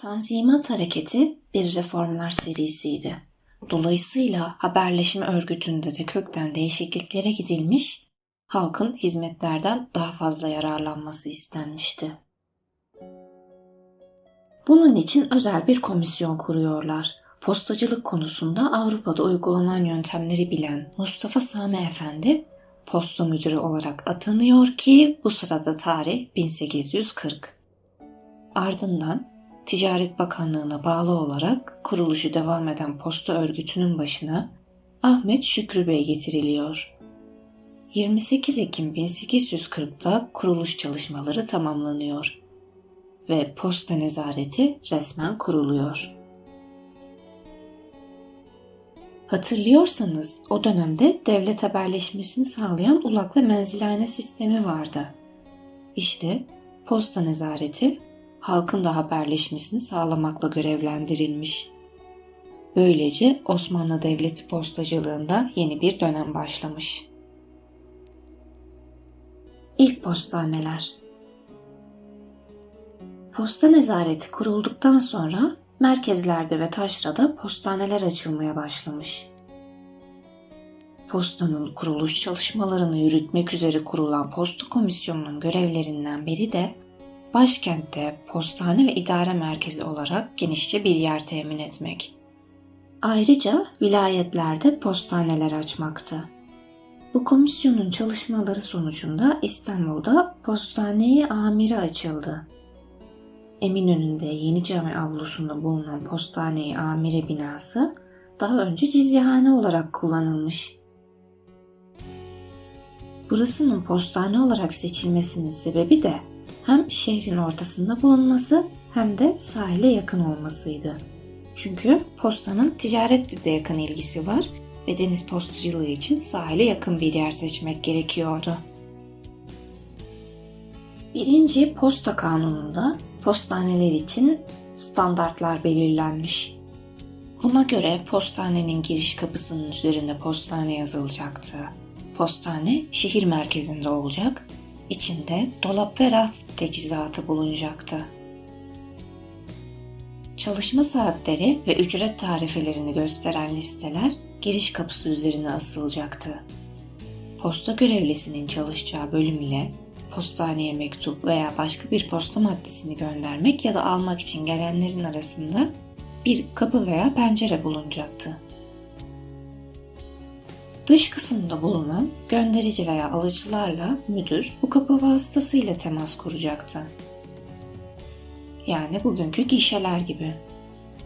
Tanzimat Hareketi bir reformlar serisiydi. Dolayısıyla haberleşme örgütünde de kökten değişikliklere gidilmiş, halkın hizmetlerden daha fazla yararlanması istenmişti. Bunun için özel bir komisyon kuruyorlar. Postacılık konusunda Avrupa'da uygulanan yöntemleri bilen Mustafa Sami Efendi posta müdürü olarak atanıyor ki bu sırada tarih 1840. Ardından Ticaret Bakanlığı'na bağlı olarak kuruluşu devam eden posta örgütünün başına Ahmet Şükrü Bey getiriliyor. 28 Ekim 1840'da kuruluş çalışmaları tamamlanıyor ve posta nezareti resmen kuruluyor. Hatırlıyorsanız o dönemde devlet haberleşmesini sağlayan ulak ve menzilhane sistemi vardı. İşte posta nezareti halkın da haberleşmesini sağlamakla görevlendirilmiş. Böylece Osmanlı Devleti postacılığında yeni bir dönem başlamış. İlk postaneler Posta nezareti kurulduktan sonra merkezlerde ve taşrada postaneler açılmaya başlamış. Postanın kuruluş çalışmalarını yürütmek üzere kurulan Posta Komisyonu'nun görevlerinden biri de başkentte postane ve idare merkezi olarak genişçe bir yer temin etmek. Ayrıca vilayetlerde postaneler açmaktı. Bu komisyonun çalışmaları sonucunda İstanbul'da postane amiri açıldı. Eminönü'nde Yeni Cami avlusunda bulunan postane amire binası daha önce cizyehane olarak kullanılmış. Burasının postane olarak seçilmesinin sebebi de hem şehrin ortasında bulunması hem de sahile yakın olmasıydı. Çünkü postanın ticaretle de yakın ilgisi var ve deniz postacılığı için sahile yakın bir yer seçmek gerekiyordu. Birinci posta kanununda postaneler için standartlar belirlenmiş. Buna göre postanenin giriş kapısının üzerinde postane yazılacaktı. Postane şehir merkezinde olacak İçinde dolap ve raf teçhizatı bulunacaktı. Çalışma saatleri ve ücret tarifelerini gösteren listeler giriş kapısı üzerine asılacaktı. Posta görevlisinin çalışacağı bölüm ile postaneye mektup veya başka bir posta maddesini göndermek ya da almak için gelenlerin arasında bir kapı veya pencere bulunacaktı. Dış kısımda bulunan gönderici veya alıcılarla müdür bu kapı vasıtasıyla temas kuracaktı. Yani bugünkü gişeler gibi.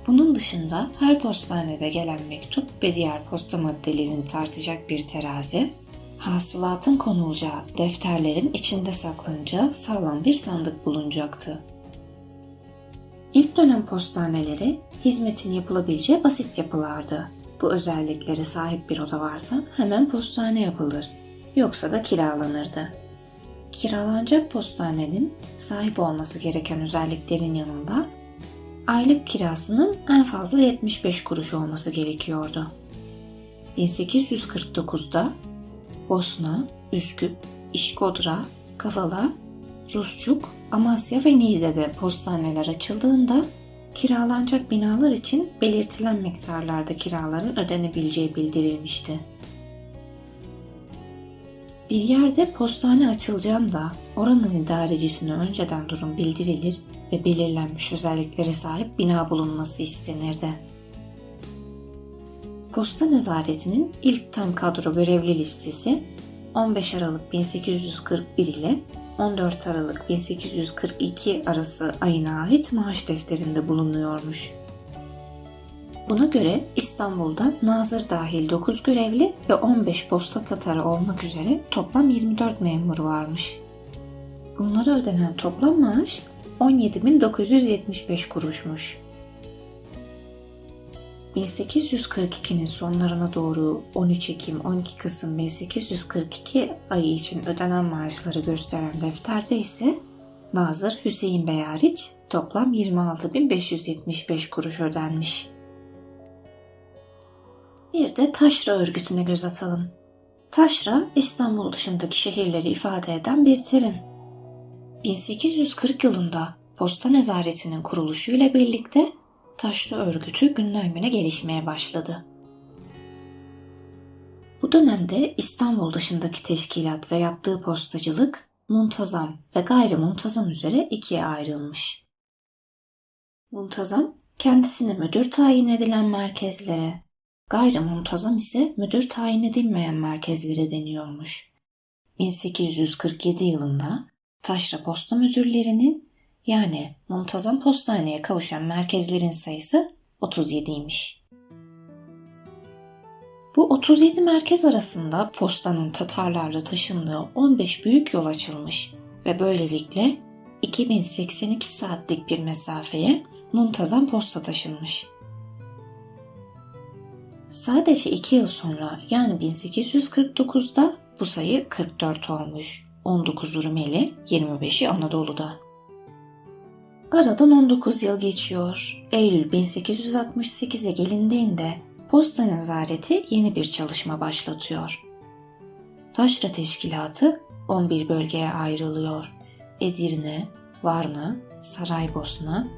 Bunun dışında her postanede gelen mektup ve diğer posta maddelerini tartacak bir terazi, hasılatın konulacağı defterlerin içinde saklanacağı sağlam bir sandık bulunacaktı. İlk dönem postaneleri hizmetin yapılabileceği basit yapılardı bu özelliklere sahip bir oda varsa hemen postane yapılır. Yoksa da kiralanırdı. Kiralanacak postanenin sahip olması gereken özelliklerin yanında aylık kirasının en fazla 75 kuruş olması gerekiyordu. 1849'da Bosna, Üsküp, İşkodra, Kavala, Rusçuk, Amasya ve Niğde'de postaneler açıldığında Kiralanacak binalar için belirtilen miktarlarda kiraların ödenebileceği bildirilmişti. Bir yerde postane açılacağında oranın idarecisine önceden durum bildirilir ve belirlenmiş özelliklere sahip bina bulunması istenirdi. Posta nezaretinin ilk tam kadro görevli listesi 15 Aralık 1841 ile 14 Aralık 1842 arası ayına ait maaş defterinde bulunuyormuş. Buna göre İstanbul'da nazır dahil 9 görevli ve 15 posta tatarı olmak üzere toplam 24 memur varmış. Bunlara ödenen toplam maaş 17.975 kuruşmuş. 1842'nin sonlarına doğru 13 Ekim 12 Kasım 1842 ayı için ödenen maaşları gösteren defterde ise Nazır Hüseyin Bey hariç toplam 26.575 kuruş ödenmiş. Bir de taşra örgütüne göz atalım. Taşra İstanbul dışındaki şehirleri ifade eden bir terim. 1840 yılında posta nezaretinin kuruluşuyla birlikte taşra örgütü günden güne gelişmeye başladı. Bu dönemde İstanbul dışındaki teşkilat ve yaptığı postacılık muntazam ve gayri muntazam üzere ikiye ayrılmış. Muntazam, kendisine müdür tayin edilen merkezlere, gayri muntazam ise müdür tayin edilmeyen merkezlere deniyormuş. 1847 yılında taşra posta müdürlerinin yani muntazam postaneye kavuşan merkezlerin sayısı 37'ymiş. Bu 37 merkez arasında postanın Tatarlarla taşındığı 15 büyük yol açılmış ve böylelikle 2082 saatlik bir mesafeye muntazam posta taşınmış. Sadece 2 yıl sonra yani 1849'da bu sayı 44 olmuş. 19'u Rumeli, 25'i Anadolu'da. Aradan 19 yıl geçiyor. Eylül 1868'e gelindiğinde Posta Nezareti yeni bir çalışma başlatıyor. Taşra Teşkilatı 11 bölgeye ayrılıyor. Edirne, Varna, Saraybosna,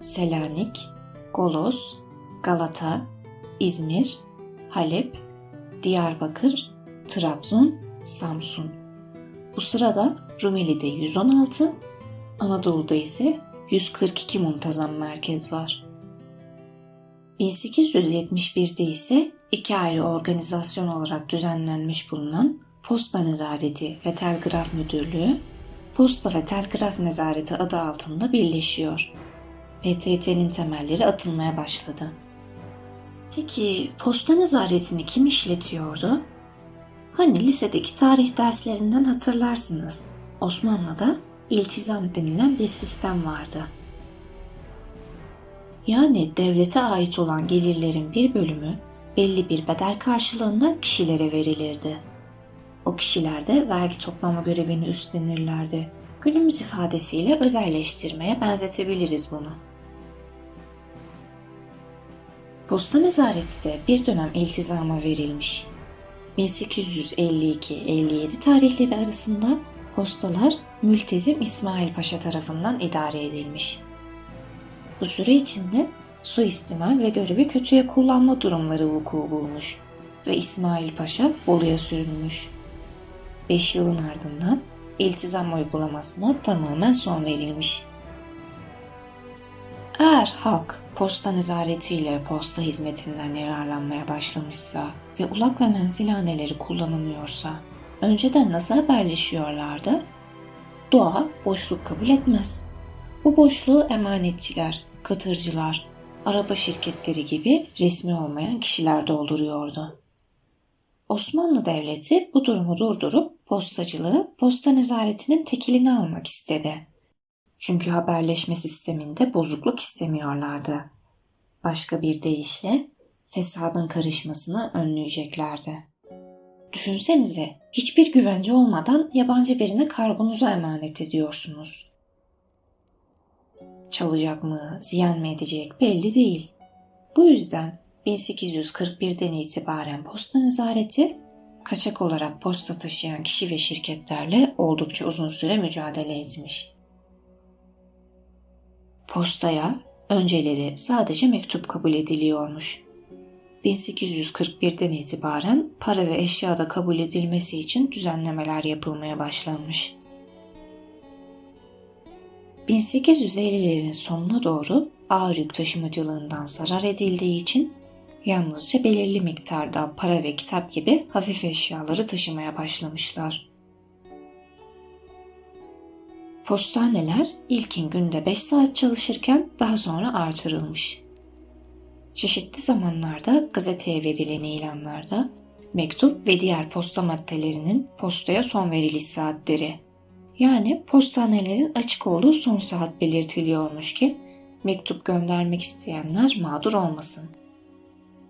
Selanik, Golos, Galata, İzmir, Halep, Diyarbakır, Trabzon, Samsun. Bu sırada Rumeli'de 116, Anadolu'da ise 142 muntazam merkez var. 1871'de ise iki ayrı organizasyon olarak düzenlenmiş bulunan Posta Nezareti ve Telgraf Müdürlüğü, Posta ve Telgraf Nezareti adı altında birleşiyor. PTT'nin temelleri atılmaya başladı. Peki posta nezaretini kim işletiyordu? Hani lisedeki tarih derslerinden hatırlarsınız. Osmanlı'da iltizam denilen bir sistem vardı. Yani devlete ait olan gelirlerin bir bölümü belli bir bedel karşılığında kişilere verilirdi. O kişiler de vergi toplama görevini üstlenirlerdi. Günümüz ifadesiyle özelleştirmeye benzetebiliriz bunu. Posta nezareti de bir dönem iltizama verilmiş. 1852-57 tarihleri arasında postalar Mültezim İsmail Paşa tarafından idare edilmiş. Bu süre içinde suistimal ve görevi kötüye kullanma durumları vuku bulmuş ve İsmail Paşa Bolu'ya sürülmüş. 5 yılın ardından iltizam uygulamasına tamamen son verilmiş. Eğer halk posta nezaretiyle posta hizmetinden yararlanmaya başlamışsa ve ulak ve menzilhaneleri kullanılmıyorsa önceden nasıl haberleşiyorlardı? Doğa boşluk kabul etmez. Bu boşluğu emanetçiler, katırcılar, araba şirketleri gibi resmi olmayan kişiler dolduruyordu. Osmanlı Devleti bu durumu durdurup postacılığı posta nezaretinin tekilini almak istedi. Çünkü haberleşme sisteminde bozukluk istemiyorlardı. Başka bir deyişle fesadın karışmasını önleyeceklerdi. Düşünsenize hiçbir güvence olmadan yabancı birine kargonuzu emanet ediyorsunuz. Çalacak mı, ziyan mı edecek belli değil. Bu yüzden 1841'den itibaren posta nezareti kaçak olarak posta taşıyan kişi ve şirketlerle oldukça uzun süre mücadele etmiş. Postaya önceleri sadece mektup kabul ediliyormuş. 1841'den itibaren para ve eşya da kabul edilmesi için düzenlemeler yapılmaya başlanmış. 1850'lerin sonuna doğru ağır yük taşımacılığından zarar edildiği için yalnızca belirli miktarda para ve kitap gibi hafif eşyaları taşımaya başlamışlar. Postaneler ilkin günde 5 saat çalışırken daha sonra artırılmış. Çeşitli zamanlarda gazeteye verilen ilanlarda mektup ve diğer posta maddelerinin postaya son veriliş saatleri yani postanelerin açık olduğu son saat belirtiliyormuş ki mektup göndermek isteyenler mağdur olmasın.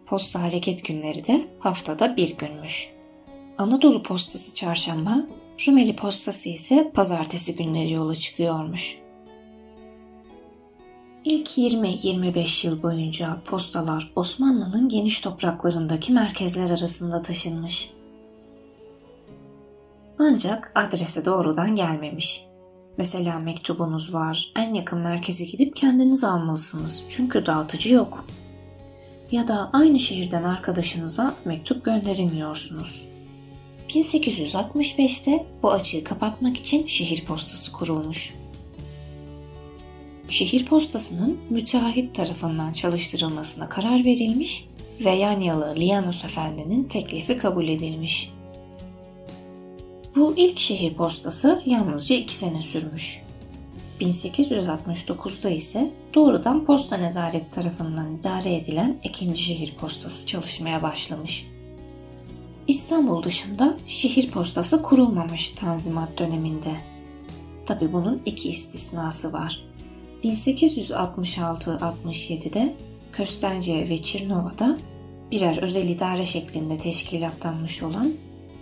Posta hareket günleri de haftada bir günmüş. Anadolu postası çarşamba, Rumeli postası ise pazartesi günleri yola çıkıyormuş. İlk 20-25 yıl boyunca postalar Osmanlı'nın geniş topraklarındaki merkezler arasında taşınmış. Ancak adrese doğrudan gelmemiş. Mesela mektubunuz var, en yakın merkeze gidip kendiniz almalısınız çünkü dağıtıcı yok. Ya da aynı şehirden arkadaşınıza mektup gönderemiyorsunuz. 1865'te bu açığı kapatmak için şehir postası kurulmuş. Şehir postasının müteahhit tarafından çalıştırılmasına karar verilmiş ve Yanyalı Lianos Efendi'nin teklifi kabul edilmiş. Bu ilk şehir postası yalnızca iki sene sürmüş. 1869'da ise doğrudan posta nezareti tarafından idare edilen ikinci şehir postası çalışmaya başlamış. İstanbul dışında şehir postası kurulmamış Tanzimat döneminde. Tabi bunun iki istisnası var. 1866-67'de Köstence ve Çirnova'da birer özel idare şeklinde teşkilatlanmış olan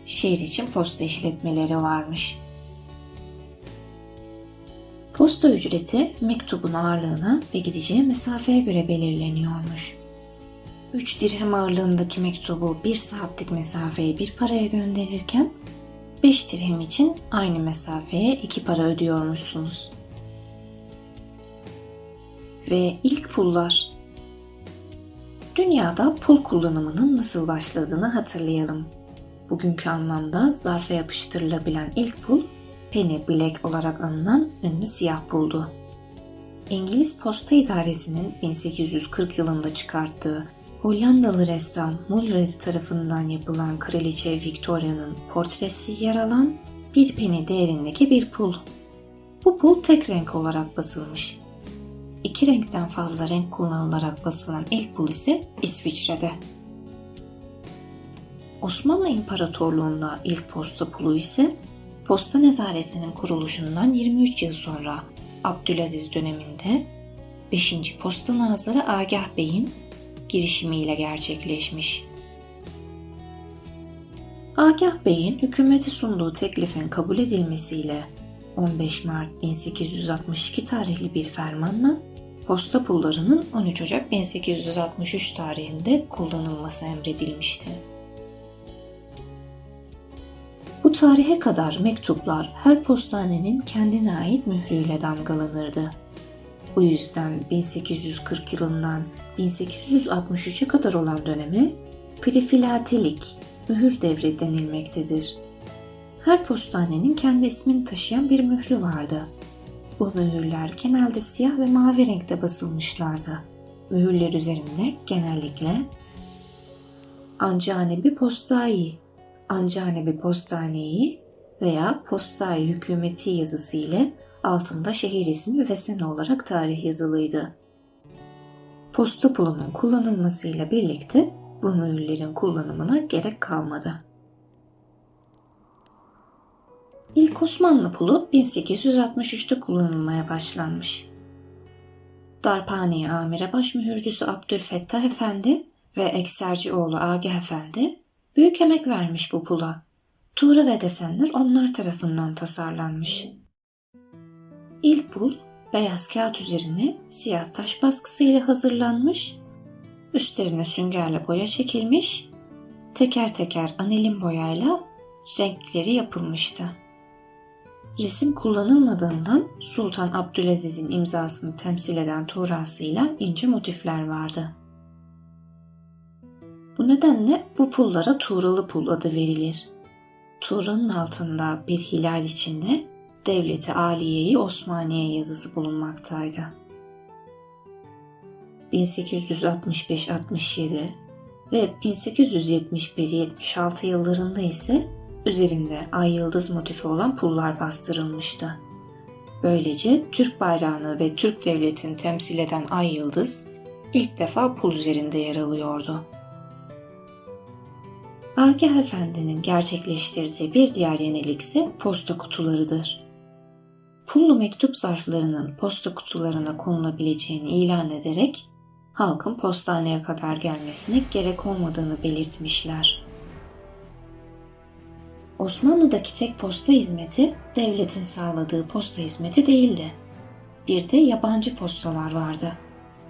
şehir için posta işletmeleri varmış. Posta ücreti mektubun ağırlığına ve gideceği mesafeye göre belirleniyormuş. 3 dirhem ağırlığındaki mektubu 1 saatlik mesafeye bir paraya gönderirken 5 dirhem için aynı mesafeye 2 para ödüyormuşsunuz. Ve ilk pullar. Dünyada pul kullanımının nasıl başladığını hatırlayalım. Bugünkü anlamda zarfa yapıştırılabilen ilk pul penny black olarak anılan ünlü siyah puldu. İngiliz Posta İdaresi'nin 1840 yılında çıkarttığı Hollandalı ressam Mulready tarafından yapılan Kraliçe Victoria'nın portresi yer alan bir penny değerindeki bir pul. Bu pul tek renk olarak basılmış. İki renkten fazla renk kullanılarak basılan ilk pul İsviçre'de. Osmanlı İmparatorluğu'nda ilk posta pulu ise posta nezaretinin kuruluşundan 23 yıl sonra Abdülaziz döneminde 5. Posta Nazırı Agah Bey'in girişimiyle gerçekleşmiş. Agah Bey'in hükümeti sunduğu teklifin kabul edilmesiyle 15 Mart 1862 tarihli bir fermanla posta pullarının 13 Ocak 1863 tarihinde kullanılması emredilmişti. Bu tarihe kadar mektuplar her postanenin kendine ait mührüyle damgalanırdı. Bu yüzden 1840 yılından 1863'e kadar olan döneme prefilatelik, mühür devri denilmektedir. Her postanenin kendi ismini taşıyan bir mührü vardı. Bu mühürler genelde siyah ve mavi renkte basılmışlardı. Mühürler üzerinde genellikle Ancanebi Postai, Ancanebi Postaneyi veya Postai hükümeti yazısı ile altında şehir ismi ve sene olarak tarih yazılıydı. Posta pulunun kullanılmasıyla birlikte bu mühürlerin kullanımına gerek kalmadı. İlk Osmanlı pulu 1863'te kullanılmaya başlanmış. Darphane Amire Baş Mühürcüsü Abdülfettah Efendi ve Ekserci oğlu Agah Efendi büyük emek vermiş bu pula. Tuğra ve desenler onlar tarafından tasarlanmış. İlk pul beyaz kağıt üzerine siyah taş baskısıyla hazırlanmış, üstlerine süngerle boya çekilmiş, teker teker anilin boyayla renkleri yapılmıştı. Resim kullanılmadığından Sultan Abdülaziz'in imzasını temsil eden tuğrasıyla ince motifler vardı. Bu nedenle bu pullara tuğralı pul adı verilir. Tuğranın altında bir hilal içinde Devleti Aliye'yi Osmaniye yazısı bulunmaktaydı. 1865-67 ve 1871-76 yıllarında ise üzerinde ay yıldız motifi olan pullar bastırılmıştı. Böylece Türk bayrağını ve Türk devletini temsil eden ay yıldız ilk defa pul üzerinde yer alıyordu. Agah Efendi'nin gerçekleştirdiği bir diğer yenilik ise posta kutularıdır. Pullu mektup zarflarının posta kutularına konulabileceğini ilan ederek halkın postaneye kadar gelmesine gerek olmadığını belirtmişler. Osmanlı'daki tek posta hizmeti devletin sağladığı posta hizmeti değildi. Bir de yabancı postalar vardı.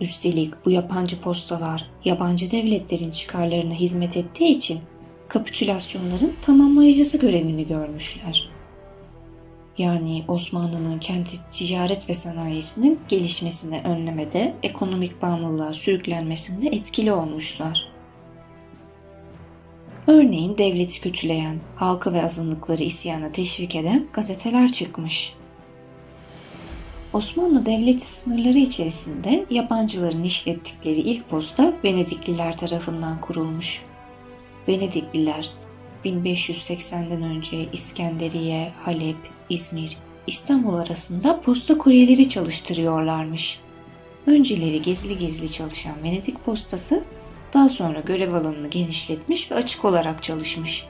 Üstelik bu yabancı postalar yabancı devletlerin çıkarlarına hizmet ettiği için kapitülasyonların tamamlayıcısı görevini görmüşler. yani Osmanlı'nın kenti ticaret ve sanayisinin gelişmesini önlemede, ekonomik bağımlılığa sürüklenmesinde etkili olmuşlar. Örneğin devleti kötüleyen, halkı ve azınlıkları isyana teşvik eden gazeteler çıkmış. Osmanlı Devleti sınırları içerisinde yabancıların işlettikleri ilk posta Venedikliler tarafından kurulmuş. Venedikliler 1580'den önce İskenderiye, Halep, İzmir, İstanbul arasında posta kuryeleri çalıştırıyorlarmış. Önceleri gizli gizli çalışan Venedik postası daha sonra görev alanını genişletmiş ve açık olarak çalışmış.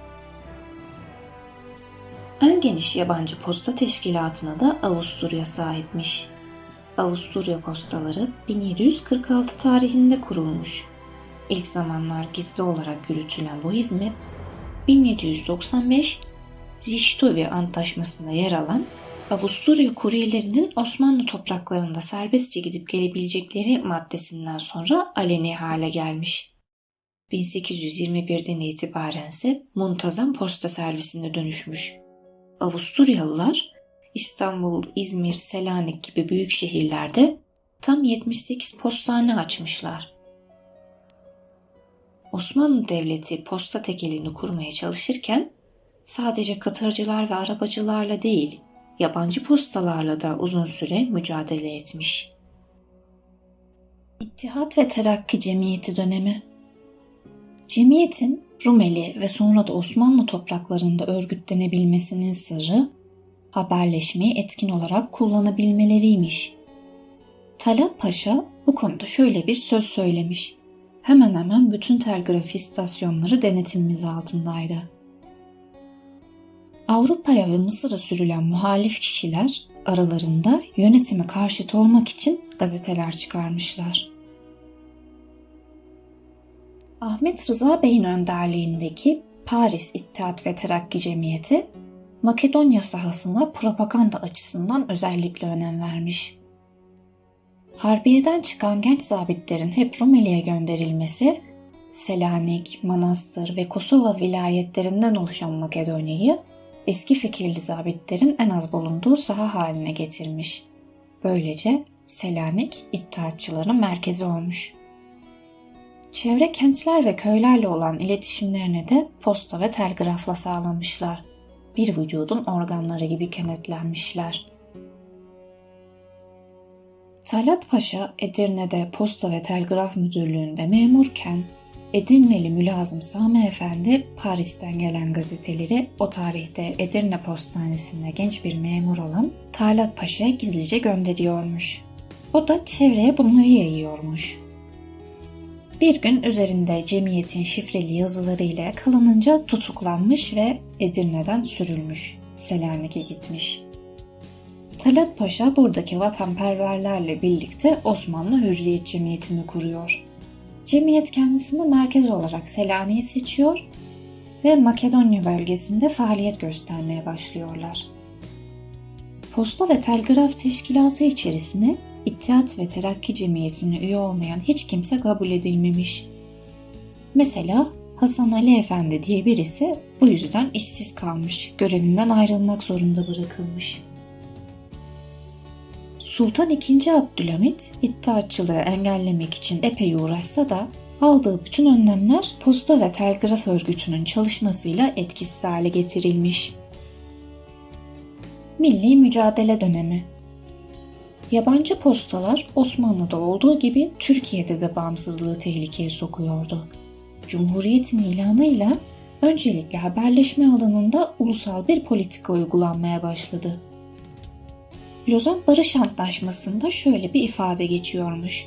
En geniş yabancı posta teşkilatına da Avusturya sahipmiş. Avusturya postaları 1746 tarihinde kurulmuş. İlk zamanlar gizli olarak yürütülen bu hizmet 1795 Ziştovi Antlaşması'nda yer alan Avusturya kuryelerinin Osmanlı topraklarında serbestçe gidip gelebilecekleri maddesinden sonra aleni hale gelmiş. 1821'den itibaren ise muntazam posta servisine dönüşmüş. Avusturyalılar İstanbul, İzmir, Selanik gibi büyük şehirlerde tam 78 postane açmışlar. Osmanlı Devleti posta tekelini kurmaya çalışırken sadece katırcılar ve arabacılarla değil, yabancı postalarla da uzun süre mücadele etmiş. İttihat ve Terakki Cemiyeti dönemi Cemiyetin Rumeli ve sonra da Osmanlı topraklarında örgütlenebilmesinin sırrı haberleşmeyi etkin olarak kullanabilmeleriymiş. Talat Paşa bu konuda şöyle bir söz söylemiş. Hemen hemen bütün telgraf istasyonları denetimimiz altındaydı. Avrupa'ya ve Mısır'a sürülen muhalif kişiler aralarında yönetime karşıt olmak için gazeteler çıkarmışlar. Ahmet Rıza Bey'in önderliğindeki Paris İttihat ve Terakki Cemiyeti Makedonya sahasına propaganda açısından özellikle önem vermiş. Harbiyeden çıkan genç zabitlerin hep Rumeli'ye gönderilmesi, Selanik, Manastır ve Kosova vilayetlerinden oluşan Makedonya'yı eski fikirli zabitlerin en az bulunduğu saha haline getirmiş. Böylece Selanik İttihatçıların merkezi olmuş. Çevre kentler ve köylerle olan iletişimlerini de posta ve telgrafla sağlamışlar. Bir vücudun organları gibi kenetlenmişler. Talat Paşa Edirne'de Posta ve Telgraf Müdürlüğü'nde memurken Edirneli mülazım Sami Efendi Paris'ten gelen gazeteleri o tarihte Edirne Postanesi'nde genç bir memur olan Talat Paşa'ya gizlice gönderiyormuş. O da çevreye bunları yayıyormuş. Bir gün üzerinde cemiyetin şifreli yazılarıyla yakalanınca tutuklanmış ve Edirne'den sürülmüş. Selanik'e gitmiş. Talat Paşa buradaki vatanperverlerle birlikte Osmanlı Hürriyet Cemiyeti'ni kuruyor. Cemiyet kendisini merkez olarak Selanik'i seçiyor ve Makedonya bölgesinde faaliyet göstermeye başlıyorlar. Posta ve Telgraf Teşkilatı içerisine İttihat ve Terakki Cemiyeti'ne üye olmayan hiç kimse kabul edilmemiş. Mesela Hasan Ali Efendi diye birisi bu yüzden işsiz kalmış, görevinden ayrılmak zorunda bırakılmış. Sultan II. Abdülhamit iddiatçılığı engellemek için epey uğraşsa da aldığı bütün önlemler posta ve telgraf örgütünün çalışmasıyla etkisiz hale getirilmiş. Milli mücadele dönemi Yabancı postalar Osmanlı'da olduğu gibi Türkiye'de de bağımsızlığı tehlikeye sokuyordu. Cumhuriyetin ilanıyla öncelikle haberleşme alanında ulusal bir politika uygulanmaya başladı. Lozan Barış Antlaşması'nda şöyle bir ifade geçiyormuş.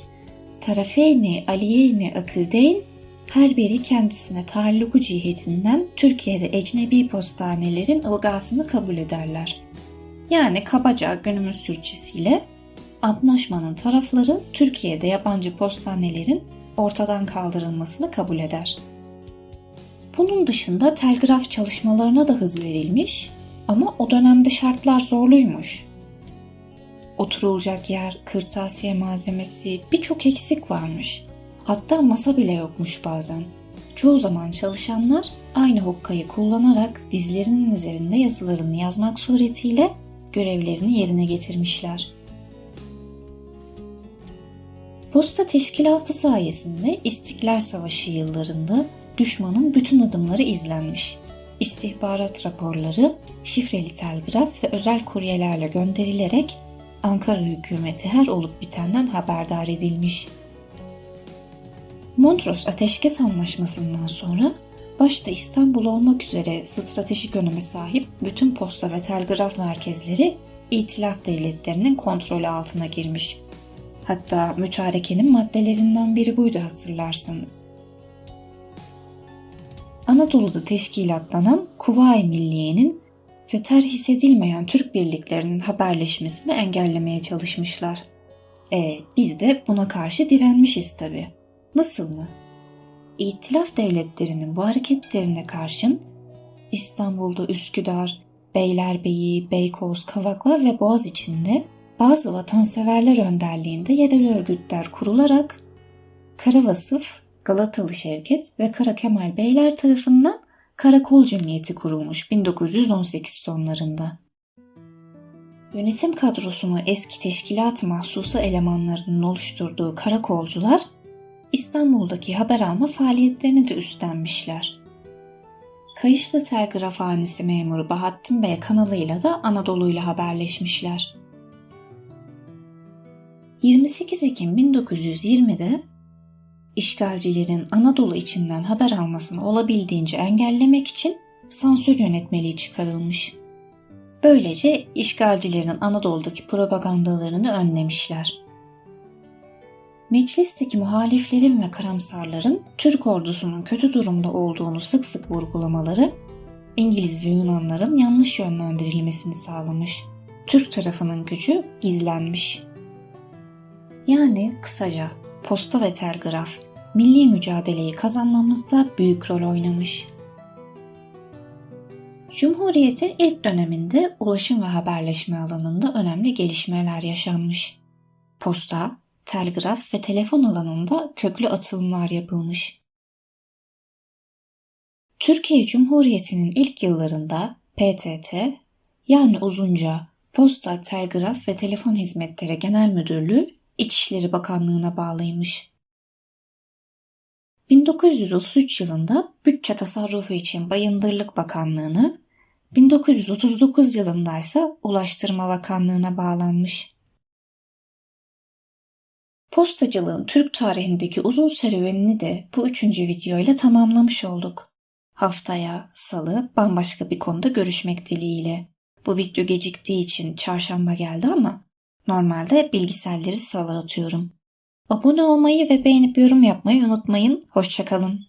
Tarafeyni aliyeyni akıdeyn her biri kendisine taalluku cihetinden Türkiye'de ecnebi postanelerin ılgasını kabul ederler. Yani kabaca günümüz Türkçesiyle antlaşmanın tarafları Türkiye'de yabancı postanelerin ortadan kaldırılmasını kabul eder. Bunun dışında telgraf çalışmalarına da hız verilmiş ama o dönemde şartlar zorluymuş. Oturulacak yer, kırtasiye malzemesi birçok eksik varmış. Hatta masa bile yokmuş bazen. Çoğu zaman çalışanlar aynı hokkayı kullanarak dizlerinin üzerinde yazılarını yazmak suretiyle görevlerini yerine getirmişler. Posta Teşkilatı sayesinde İstiklal Savaşı yıllarında düşmanın bütün adımları izlenmiş. İstihbarat raporları, şifreli telgraf ve özel kuryelerle gönderilerek Ankara hükümeti her olup bitenden haberdar edilmiş. Mondros Ateşkes Anlaşması'ndan sonra başta İstanbul olmak üzere stratejik öneme sahip bütün posta ve telgraf merkezleri İtilaf devletlerinin kontrolü altına girmiş. Hatta mütarekenin maddelerinden biri buydu hatırlarsanız. Anadolu'da teşkilatlanan Kuvayi Milliye'nin ve terhis edilmeyen Türk birliklerinin haberleşmesini engellemeye çalışmışlar. E biz de buna karşı direnmişiz tabi. Nasıl mı? İtilaf devletlerinin bu hareketlerine karşın İstanbul'da Üsküdar, Beylerbeyi, Beykoz, Kavaklar ve Boğaz içinde bazı vatanseverler önderliğinde yerel örgütler kurularak Kara Vasıf, Galatalı Şevket ve Kara Kemal Beyler tarafından Karakol Cemiyeti kurulmuş 1918 sonlarında. Yönetim kadrosunu eski teşkilat mahsusu elemanlarının oluşturduğu karakolcular İstanbul'daki haber alma faaliyetlerini de üstlenmişler. Kayışlı Telgrafhanesi memuru Bahattin Bey kanalıyla da Anadolu'yla haberleşmişler. 28 Ekim 1920'de işgalcilerin Anadolu içinden haber almasını olabildiğince engellemek için sansür yönetmeliği çıkarılmış. Böylece işgalcilerin Anadolu'daki propagandalarını önlemişler. Meclisteki muhaliflerin ve karamsarların Türk ordusunun kötü durumda olduğunu sık sık vurgulamaları İngiliz ve Yunanların yanlış yönlendirilmesini sağlamış. Türk tarafının gücü gizlenmiş. Yani kısaca posta ve telgraf milli mücadeleyi kazanmamızda büyük rol oynamış. Cumhuriyetin ilk döneminde ulaşım ve haberleşme alanında önemli gelişmeler yaşanmış. Posta, telgraf ve telefon alanında köklü atılımlar yapılmış. Türkiye Cumhuriyeti'nin ilk yıllarında PTT yani uzunca Posta, Telgraf ve Telefon Hizmetleri Genel Müdürlüğü İçişleri Bakanlığı'na bağlıymış. 1933 yılında bütçe tasarrufu için Bayındırlık Bakanlığı'nı, 1939 yılında ise Ulaştırma Bakanlığı'na bağlanmış. Postacılığın Türk tarihindeki uzun serüvenini de bu üçüncü videoyla tamamlamış olduk. Haftaya salı bambaşka bir konuda görüşmek dileğiyle. Bu video geciktiği için çarşamba geldi ama normalde bilgisayarları salı atıyorum. Abone olmayı ve beğenip yorum yapmayı unutmayın. Hoşçakalın.